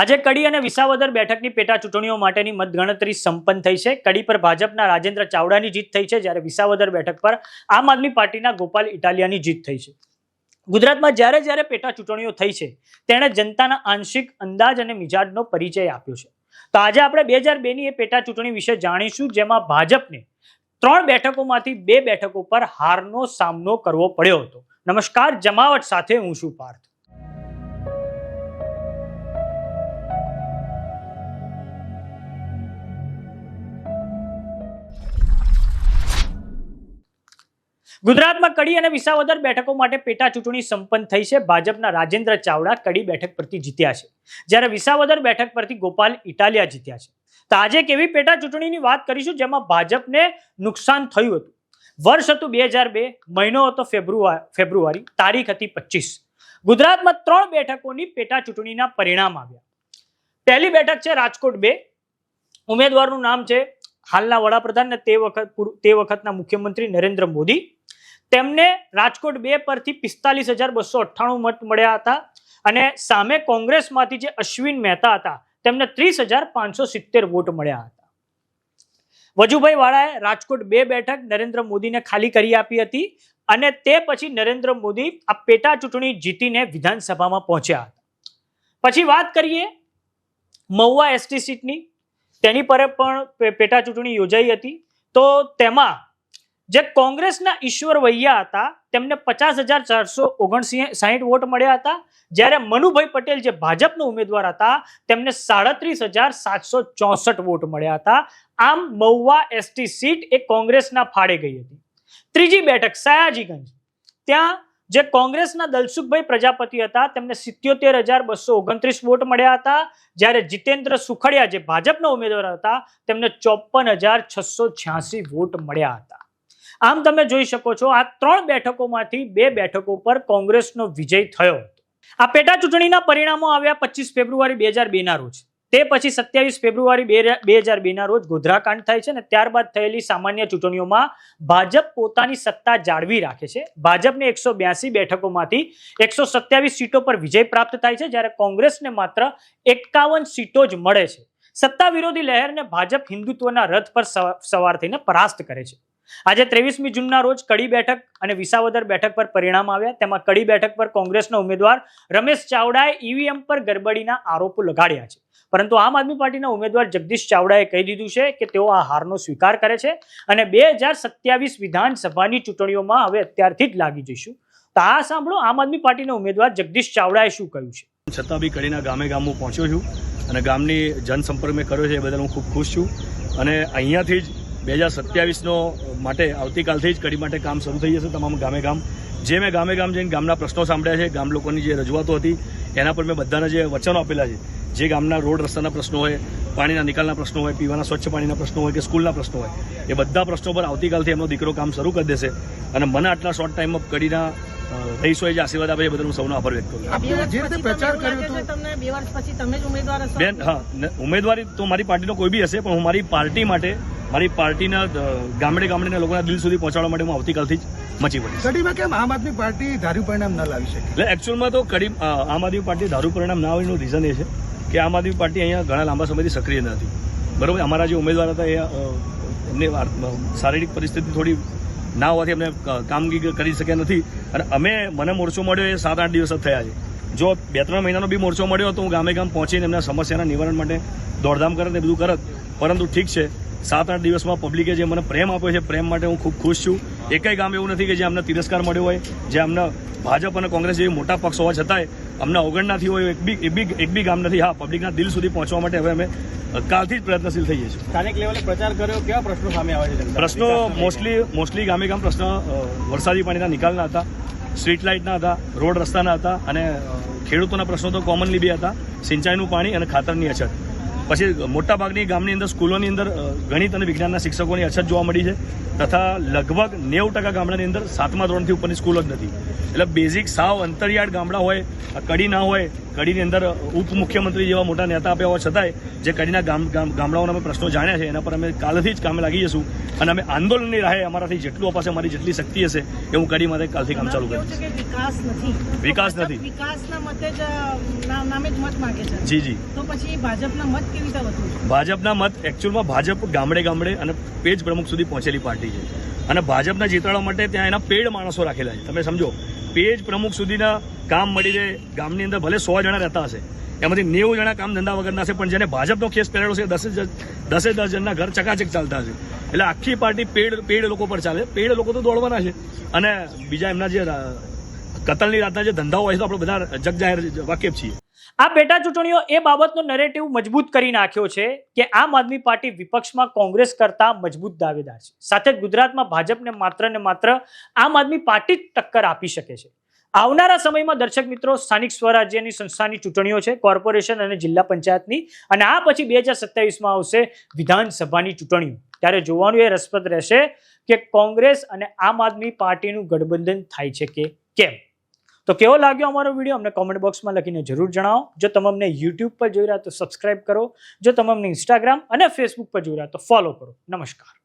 આજે કડી અને વિસાવદર બેઠકની પેટા ચૂંટણીઓ માટેની મતગણતરી સંપન્ન થઈ છે. કડી પર ભાજપના રાજેન્દ્ર ચાવડાની જીત થઈ છે, જ્યારે વિસાવદર બેઠક પર આમ આદમી પાર્ટીના ગોપાલ ઇટાલિયાની જીત થઈ છે. ગુજરાતમાં જ્યારે જ્યારે પેટા ચૂંટણીઓ થઈ છે, તેણે જનતાના આંશિક અંદાજ અને મિજાજનો પરિચય આપ્યો છે. તો આજે આપણે બે હજાર બેની એ પેટા ચૂંટણી વિશે જાણીશું, જેમાં ભાજપને ત્રણ બેઠકોમાંથી બે બેઠકો પર હારનો સામનો કરવો પડ્યો હતો. નમસ્કાર, જમાવટ સાથે હું છું પાર્થ. ગુજરાતમાં કડી અને વિસાવદર બેઠકો માટે પેટા ચૂંટણી સંપન્ન થઈ છે. ભાજપના રાજેન્દ્ર ચાવડા કડી બેઠક પરથી જીત્યા છે. જ્યારે વિસાવદર બેઠક પરથી ગોપાલ ઇટાલિયા જીત્યા છે. તો આજે કેવી પેટા ચૂંટણીની વાત કરીશું જેમાં ભાજપને નુકસાન થયું હતું. વર્ષ હતું બે હજાર બે, મહિનો હતો ફેબ્રુઆરી ફેબ્રુઆરી, તારીખ હતી પચીસ. ગુજરાતમાં ત્રણ બેઠકોની પેટા ચૂંટણીના પરિણામ આવ્યા. પહેલી બેઠક છે રાજકોટ બે. ઉમેદવારનું નામ છે હાલના વડાપ્રધાન ને તે વખત તે વખતના મુખ્યમંત્રી નરેન્દ્ર મોદી. તેમને રાજકોટ બે પરથી પિસ્તાલીસ હજાર બસો અઠ્ઠાણું મત મળ્યા હતા અને સામે કોંગ્રેસમાંથી જે અશ્વિન મહેતા હતા, તેમને ત્રીસ હજાર પાંચસો સિત્તેર વોટ મળ્યા હતા. વજુભાઈ વાળાએ રાજકોટ બે બેઠક નરેન્દ્ર મોદીને ખાલી કરી આપી હતી અને તે પછી નરેન્દ્ર મોદી આ પેટા ચૂંટણી જીતીને વિધાનસભામાં પહોંચ્યા હતા. પછી વાત કરીએ મહુવા એસટી સીટની. તેની પર પણ પેટા ચૂંટણી યોજાઈ હતી. તો તેમાં જે કોંગ્રેસના ઈશ્વર વૈયા હતા, તેમને પચાસ હજાર ચારસો સાહીઠ વોટ મળ્યા હતા. જ્યારે મનુભાઈ પટેલ જે ભાજપના ઉમેદવાર હતા, તેમને સાડત્રીસ હજાર સાતસો ચોસઠ વોટ મળ્યા હતા. આમ મહુવા એસટી સીટ એ કોંગ્રેસના ફાળે ગઈ હતી. ત્રીજી બેઠક સયાજીગંજ. ત્યાં જે કોંગ્રેસના દલસુખભાઈ પ્રજાપતિ હતા, તેમને સિત્યોતેર હજાર બસો ઓગણત્રીસ વોટ મળ્યા હતા. જ્યારે જીતેન્દ્ર સુખડિયા જે ભાજપના ઉમેદવાર હતા, તેમને ચોપન હજાર છસો છ્યાસી વોટ મળ્યા હતા. આમ તમે જોઈ શકો છો, આ ત્રણ બેઠકોમાંથી બે બેઠકો પર કોંગ્રેસનો વિજય થયો હતો. આ પેટા ચૂંટણીના પરિણામો આવ્યા પચીસ ફેબ્રુઆરી બે હજાર બેના રોજ. તે પછી સત્યાવીસ ફેબ્રુઆરી બે હજાર બેના રોજ ગોધરાકાંડ થાય છે અને ત્યારબાદ થયેલી સામાન્ય ચૂંટણીઓમાં ભાજપ પોતાની સત્તા જાળવી રાખે છે. ભાજપને એકસો બ્યાસી બેઠકોમાંથી એકસો સત્યાવીસ સીટો પર વિજય પ્રાપ્ત થાય છે, જ્યારે કોંગ્રેસને માત્ર એકાવન સીટો જ મળે છે. સત્તા વિરોધી લહેરને ભાજપ હિન્દુત્વના રથ પર સવા- સવાર થઈને પરાસ્ત કરે છે. આજે ત્રેવીસમી જૂનના રોજ કડી બેઠક અને વિસાવદર બેઠક પર પરિણામ આવ્યા. તેમાં કડી બેઠક પર કોંગ્રેસના ઉમેદવાર રમેશ ચાવડાએ ઈવીએમ પર ગરબડીના આરોપો લગાડ્યા છે. પરંતુ આમ આદમી પાર્ટીના ઉમેદવાર જગદીશ ચાવડાએ કહી દીધું છે કે તેઓ આ હારનો સ્વીકાર કરે છે અને બે વિધાનસભાની ચૂંટણીઓમાં હવે અત્યારથી જ લાગી જઈશું. તો આ સાંભળો આમ આદમી પાર્ટીના ઉમેદવાર જગદીશ ચાવડાએ શું કહ્યું છે? છતાં બી કડીના ગામે ગામ પહોંચ્યો છું અને ગામની જનસંપર્ક મેં કર્યો છે એ બદલ હું ખૂબ ખુશ છું. અને અહીંયાથી જ બે હજાર સત્યાવીસનો માટે આવતીકાલથી જ કડી માટે કામ શરૂ થઈ જશે તમામ ગામે ગામ. જે મેં ગામે ગામ જઈને ગામના પ્રશ્નો સાંભળ્યા છે ગામ લોકોની જે રજૂઆતો હતી એના પર મેં બધાના જે વચનો આપેલા છે. જે ગામના રોડ રસ્તાના પ્રશ્નો હોય પાણીના નિકાલના પ્રશ્નો હોય પીવાના સ્વચ્છ પાણીના પ્રશ્નો હોય કે સ્કૂલના પ્રશ્નો હોય એ બધા પ્રશ્નો પર આવતીકાલથી એમનો દીકરો કામ શરૂ કરી દેશે. અને મને આટલા શોર્ટ ટાઈમમાં કડીના રહીશોએ જે આશીર્વાદ આપે બદલ હું સૌનો આભાર વ્યક્ત કરું બેન હા ઉમેદવારી તો મારી પાર્ટીનો કોઈ બી હશે પણ હું મારી પાર્ટી માટે મારી પાર્ટીના ગામડે ગામડેના લોકોના દિલ સુધી પહોંચાડવા માટે હું આવતીકાલથી જ મચી પડી કડીમાં કેમ આમ આદમી પાર્ટી ધાર્યું પરિણામ ન લાવી શકે? એટલે એકચ્યુઅલમાં તો કડી આમ આદમી પાર્ટી ધાર્યું પરિણામ ના હોવાનું રીઝન એ છે કે આમ આદમી પાર્ટી અહીંયા ઘણા લાંબા સમયથી સક્રિય નથી બરોબર? અમારા જે ઉમેદવાર હતા એ એમને શારીરિક પરિસ્થિતિ થોડી ના હોવાથી અમને કામગીરી કરી શક્યા નથી. અને અમે મને મોરચો મળ્યો એ સાત આઠ દિવસ જ થયા છે. જો બે ત્રણ મહિનાનો બી મોરચો મળ્યો તો હું ગામે ગામ પહોંચીને એમના સમસ્યાના નિવારણ માટે દોડધામ કરત એ બધું કરત. પરંતુ ઠીક છે સાત આઠ દિવસમાં પબ્લિકે જે મને પ્રેમ આપ્યો છે પ્રેમ માટે હું ખૂબ ખુશ છું. એકાઈ ગામ એવું નથી કે જે અમને તિરસ્કાર મળ્યો હોય જે અમને ભાજપ અને કોંગ્રેસ જેવી મોટા પક્ષ હોવા છતાંય અમને અવગણનાથી હોય એક બી એક બી એક બી ગામ નથી. હા પબ્લિકના દિલ સુધી પહોંચવા માટે હવે અમે કાલથી જ પ્રયત્નશીલ થઈએ છીએ. સ્થાનિક લેવલે પ્રચાર કર્યો કેવા પ્રશ્નો સામે આવે છે પ્રશ્નો મોસ્ટલી મોસ્ટલી ગામે ગામ પ્રશ્ન વરસાદી પાણીના નિકાલના હતા સ્ટ્રીટ લાઇટના હતા રોડ રસ્તાના હતા અને ખેડૂતોના પ્રશ્નો તો કોમનલી બી હતા. સિંચાઈનું પાણી અને ખાતરની અછત. પછી મોટાભાગની ગામની અંદર સ્કૂલોની અંદર ગણિત અને વિજ્ઞાનના શિક્ષકોની અછત જોવા મળી છે તથા લગભગ નેવું ટકા ગામડાની અંદર સાતમા ધોરણથી ઉપરની સ્કૂલ જ નથી. એટલે બેઝિક સાવ અંતરિયાળ ગામડા હોય કડી ના હોય કડીની અંદર ઉપમુખ્યમંત્રી જેવા મોટા નેતા આપ્યા હોવા છતાંય જે કડીના ગામ ગામ- ગામડાઓના અમે પ્રશ્નો જાણ્યા છે એના પર અમે કાલથી જ કામે લાગી જશું અને અમે આંદોલનની રાહે અમારાથી જેટલું અપાશે અમારી જેટલી શક્તિ હશે એ હું કડી માટે કાલથી કામ ચાલુ કરીશ. વિકાસ નથી? વિકાસ નથી. માંગે છે. જી જી. તો પછી ભાજપના મત કેવી રીતે વધુ ભાજપના મત એકચ્યુઅલમાં ભાજપ ગામડે ગામડે અને પેજ પ્રમુખ સુધી પહોંચેલી પાર્ટી છે. અને ભાજપના જીતાડવા માટે ત્યાં એના પેડ માણસો રાખેલા છે. તમે સમજો પેજ પ્રમુખ સુધીના કામ મળી રહે ગામની અંદર ભલે સો જણા રહેતા હશે એમાંથી નેવું જણા કામ ધંધા વગરના છે પણ જેને ભાજપનો કેસ પહેરેલો છે દસે દસે દસ જણના ઘર ચકાચક ચાલતા હશે. એટલે આખી પાર્ટી પેડ પેડ લોકો પર ચાલે. પેડ લોકો તો દોડવાના છે. અને બીજા એમના જે કતલની રાતના જે ધંધાઓ હોય છે તો આપણે બધા જગ જાહેર વાકેફ છીએ. આ પેટા ચૂંટણીઓ એ બાબતનો નરેટિવ મજબૂત કરી નાખ્યો છે કે આમ આદમી પાર્ટી વિપક્ષમાં કોંગ્રેસ કરતા મજબૂત દાવેદાર છે. સાથે ગુજરાતમાં ભાજપને માત્ર ને માત્ર આમ આદમી પાર્ટી જ ટક્કર આપી શકે છે. આવનારા સમયમાં દર્શક મિત્રો સ્થાનિક સ્વરાજ્યની સંસ્થાની ચૂંટણીઓ છે, કોર્પોરેશન અને જિલ્લા પંચાયતની અને આ પછી બે હજાર સત્યાવીસમાં આવશે વિધાનસભાની ચૂંટણીઓ. ત્યારે જોવાનું એ રસપ્રદ રહેશે કે કોંગ્રેસ અને આમ આદમી પાર્ટીનું ગઠબંધન થાય છે કે કેમ? તો કેવો લાગ્યો અમારો વીડિયો? અમને કોમેન્ટ બોક્સમાં લખીને જરૂર જણાવો. જો તમે અમને યુટ્યુબ પર જોઈ રહ્યા તો સબસ્ક્રાઇબ કરો. જો તમે અમને ઇન્સ્ટાગ્રામ અને ફેસબુક પર જોઈ રહ્યા તો ફોલો કરો. નમસ્કાર.